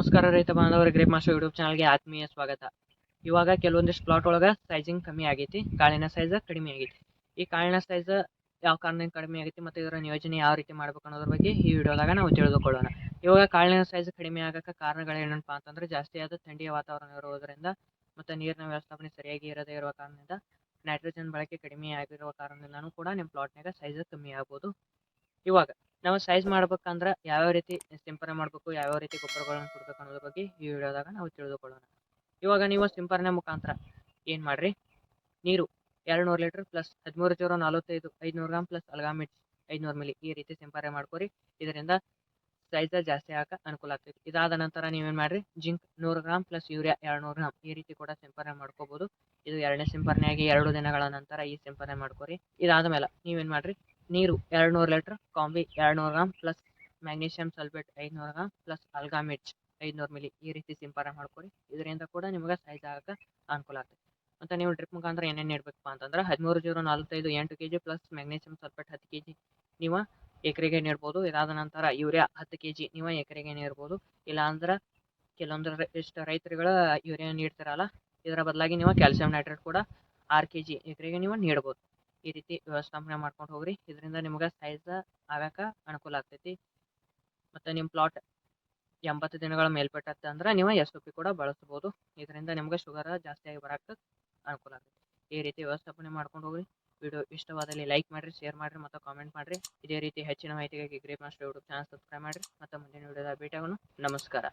ನಮಸ್ಕಾರ ರೈತ ಬಾಂಧವರ, ಗ್ರೇಪ್ ಮಾಸ್ಟರ್ ಯೂಟ್ಯೂಬ್ ಚಾನಲ್ಗೆ ಆತ್ಮೀಯ ಸ್ವಾಗತ. ಇವಾಗ ಕೆಲವೊಂದಿಷ್ಟು ಪ್ಲಾಟ್ ಒಳಗೆ ಸೈಜಿಂಗ್ ಕಮ್ಮಿ ಆಗೈತಿ, ಕಾಳಿನ ಸೈಜ್ ಕಡಿಮೆ ಆಗೈತಿ. ಈ ಕಾಳಿನ ಸೈಜ್ ಯಾವ ಕಾರಣದಿಂದ ಕಡಿಮೆ ಆಗೈತಿ ಮತ್ತು ಇದರ ನಿಯೋಜನೆ ಯಾವ ರೀತಿ ಮಾಡ್ಬೇಕು ಅನ್ನೋದ್ರ ಬಗ್ಗೆ ಈ ವಿಡಿಯೋದಾಗ ನಾವು ತಿಳಿದುಕೊಳ್ಳೋಣ. ಇವಾಗ ಕಾಳಿನ ಸೈಜ್ ಕಡಿಮೆ ಆಗಕ್ಕೆ ಕಾರಣಗಳೇನಪ್ಪ ಅಂತಂದ್ರೆ ಜಾಸ್ತಿ ಆದ ಥಂಡಿಯ ವಾತಾವರಣ ಇರೋದರಿಂದ ಮತ್ತು ನೀರಿನ ವ್ಯವಸ್ಥಾಪನೆ ಸರಿಯಾಗಿ ಇರದೇ ಇರುವ ಕಾರಣದಿಂದ ನೈಟ್ರೋಜನ್ ಬಳಕೆ ಕಡಿಮೆ ಆಗಿರುವ ಕಾರಣದಿಂದನೂ ಕೂಡ ನಿಮ್ಮ ಪ್ಲಾಟ್ನಾಗ ಸೈಜ್ ಕಮ್ಮಿ ಆಗ್ಬೋದು. ಇವಾಗ ನಾವು ಸೈಜ್ ಮಾಡ್ಬೇಕಂದ್ರೆ ಯಾವ್ಯಾವ ರೀತಿ ಸಿಂಪರಣೆ ಮಾಡಬೇಕು, ಯಾವ್ಯಾವ ರೀತಿ ಗೊಬ್ಬರಗಳನ್ನು ಕೊಡ್ಬೇಕು ಅನ್ನೋದ್ರ ಬಗ್ಗೆ ಈ ವಿಡಿಯೋದಾಗ ನಾವು ತಿಳಿದುಕೊಳ್ಳೋಣ. ಇವಾಗ ನೀವು ಸಿಂಪರಣೆ ಮುಖಾಂತರ ಏನು ಮಾಡ್ರಿ? ನೀರು ಎರಡು ನೂರು ಲೀಟ್ರ್ ಪ್ಲಸ್ ಹದಿಮೂರು ಜೀರೋ ನಲವತ್ತೈದು, ಐದುನೂರು ಗ್ರಾಮ್ ಪ್ಲಸ್ ಅಲ್ಗಾಮಿಟ್ ಐದುನೂರು ಮಿಲಿ ಈ ರೀತಿ ಸಿಂಪರಣೆ ಮಾಡ್ಕೊರಿ. ಇದರಿಂದ ಸೈಜ ಜಾಸ್ತಿ ಹಾಕ ಅನುಕೂಲ ಆಗ್ತೈತಿ. ಇದಾದ ನಂತರ ನೀವೇನು ಮಾಡ್ರಿ? ಜಿಂಕ್ ನೂರು ಗ್ರಾಮ್ ಪ್ಲಸ್ ಯೂರಿಯಾ ಎರಡು ನೂರು ಗ್ರಾಮ್ ಈ ರೀತಿ ಕೂಡ ಸಿಂಪರಣೆ ಮಾಡ್ಕೋಬಹುದು ಇದು ಎರಡನೇ ಸಿಂಪರಣೆಯಾಗಿ ಎರಡು ದಿನಗಳ ನಂತರ ಈ ಸಿಂಪರಣೆ ಮಾಡ್ಕೊರಿ. ಇದಾದ ಮೇಲೆ ನೀವೇನು ಮಾಡ್ರಿ? ನೀರು ಎರಡು ನೂರು ಲೀಟ್ರ್, ಕಾಂಬಿ ಎರಡು ನೂರು ಗ್ರಾಮ್ ಪ್ಲಸ್ ಮ್ಯಾಗ್ನೀಷಿಯಮ್ ಸಲ್ಫೇಟ್ ಐದುನೂರು ಗ್ರಾಮ್ ಪ್ಲಸ್ ಅಲ್ಗಾಮಿಡ್ಸ್ ಐದುನೂರು ಮಿಲಿ ಈ ರೀತಿ ಸಿಂಪರಣೆ ಮಾಡ್ಕೊಡಿ. ಇದರಿಂದ ಕೂಡ ನಿಮಗೆ ಸೈಜ್ ಆಗಕ್ಕೆ ಅನುಕೂಲ ಆಗ್ತದೆ. ಮತ್ತು ನೀವು ಡ್ರಿಪ್ ಮುಖಾಂತರ ಏನೇನು ನೀಡಬೇಕಪ್ಪ ಅಂತಂದ್ರೆ ಹದಿಮೂರು ಜೀರೋ ನಲ್ವತ್ತೈದು ಎಂಟು K G plus magnesium sulphate ಹತ್ತು ಕೆ ಜಿ ನೀವು ಎಕರೆಗೆ ನೀಡ್ಬೋದು. ಇದಾದ ನಂತರ ಯೂರಿಯಾ ಹತ್ತು ಕೆ ಜಿ ನೀವು ಎಕರೆಗೆ ನೀಡ್ಬೋದು. ಇಲ್ಲಾಂದ್ರೆ ಕೆಲವೊಂದು ಎಷ್ಟು ರೈತರುಗಳು ಯೂರಿಯಾ ನೀಡ್ತಿರಲ್ಲ, ಇದರ ಬದಲಾಗಿ ನೀವು ಕ್ಯಾಲ್ಸಿಯಂ ನೈಟ್ರೇಟ್ ಕೂಡ ಆರು ಕೆ ಜಿ ಎಕರೆಗೆ ನೀವು ನೀಡ್ಬೋದು. ಈ ರೀತಿ ವ್ಯವಸ್ಥಾಪನೆ ಮಾಡ್ಕೊಂಡು ಹೋಗ್ರಿ. ಇದರಿಂದ ನಿಮ್ಗೆ ಸೈಜ್ ಆಗಾಕ ಅನುಕೂಲ ಆಗ್ತೈತಿ. ಮತ್ತು ನಿಮ್ಮ ಪ್ಲಾಟ್ ಎಂಬತ್ತು ದಿನಗಳ ಮೇಲ್ಪಟ್ಟತ್ತೆ ಅಂದ್ರೆ ನೀವು ಎಸ್ ಒ ಪಿ ಕೂಡ ಬಳಸ್ಬೋದು. ಇದರಿಂದ ನಿಮ್ಗೆ ಶುಗರ್ ಜಾಸ್ತಿಯಾಗಿ ಬರೋಕ್ಕೆ ಅನುಕೂಲ ಆಗ್ತೈತಿ. ಈ ರೀತಿ ವ್ಯವಸ್ಥಾಪನೆ ಮಾಡ್ಕೊಂಡು ಹೋಗ್ರಿ. ವಿಡಿಯೋ ಇಷ್ಟವಾದಲ್ಲಿ ಲೈಕ್ ಮಾಡಿರಿ ಶೇರ್ ಮಾಡಿರಿ ಮತ್ತು ಕಾಮೆಂಟ್ ಮಾಡಿರಿ. ಇದೇ ರೀತಿ ಹೆಚ್ಚಿನ ಮಾಹಿತಿಗಾಗಿ grape master YouTube channel subscribe ಮಾಡಿರಿ. ಮತ್ತು ಮುಂದಿನ ವಿಡಿಯೋದ ಭೇಟಿಯಾಗೋಣ. ನಮಸ್ಕಾರ.